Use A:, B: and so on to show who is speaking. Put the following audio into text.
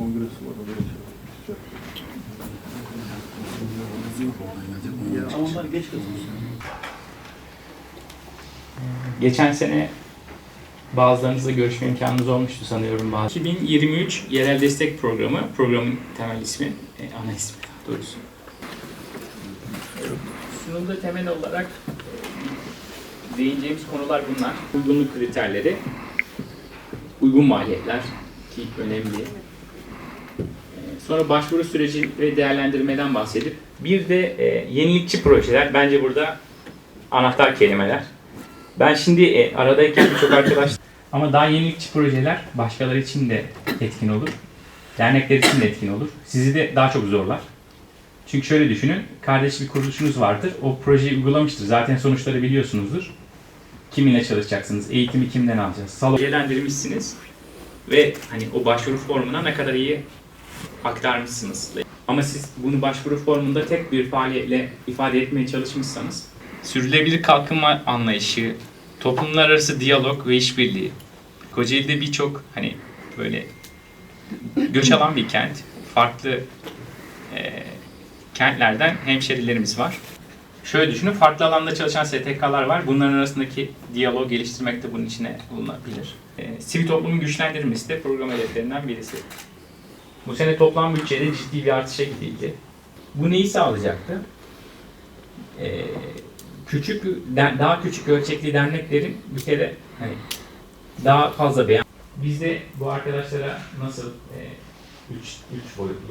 A: kongresi var oraya Ya ama onlar geç katılmış.
B: Geçen sene bazılarınızla görüşme imkanınız olmuştu sanıyorum. Bazı. 2023 Yerel Destek Programı, programın temel ismi, e, ana ismi daha doğrusu. Sunumda temel olarak e, değineceğimiz konular bunlar. Uygunluk kriterleri, uygun maliyetler ki önemli. Sonra başvuru süreci ve değerlendirmeden bahsedip bir de e, yenilikçi projeler bence burada anahtar kelimeler. Ben şimdi e, aradayken birçok arkadaş ama daha yenilikçi projeler başkaları için de etkin olur. Dernekler için de etkin olur. Sizi de daha çok zorlar. Çünkü şöyle düşünün, kardeş bir kuruluşunuz vardır. O projeyi uygulamıştır. Zaten sonuçları biliyorsunuzdur. Kiminle çalışacaksınız? Eğitimi kimden alacağız? Salon üyelendirmişsiniz. Ve hani o başvuru formuna ne kadar iyi aktarmışsınız. Ama siz bunu başvuru formunda tek bir faaliyetle ifade etmeye çalışmışsanız sürdürülebilir kalkınma anlayışı, toplumlar arası diyalog ve işbirliği. Kocaeli'de birçok hani böyle göç alan bir kent. Farklı e, kentlerden hemşerilerimiz var. Şöyle düşünün, farklı alanda çalışan STK'lar var. Bunların arasındaki diyalog geliştirmek de bunun içine bulunabilir. E, sivil toplumun güçlendirilmesi de program hedeflerinden birisi. Bu sene toplam bütçede ciddi bir artışa gidildi. Bu neyi sağlayacaktı? Ee, küçük, daha küçük ölçekli derneklerin bir kere hani daha fazla beğen. Biz de bu arkadaşlara nasıl 3 üç boyutlu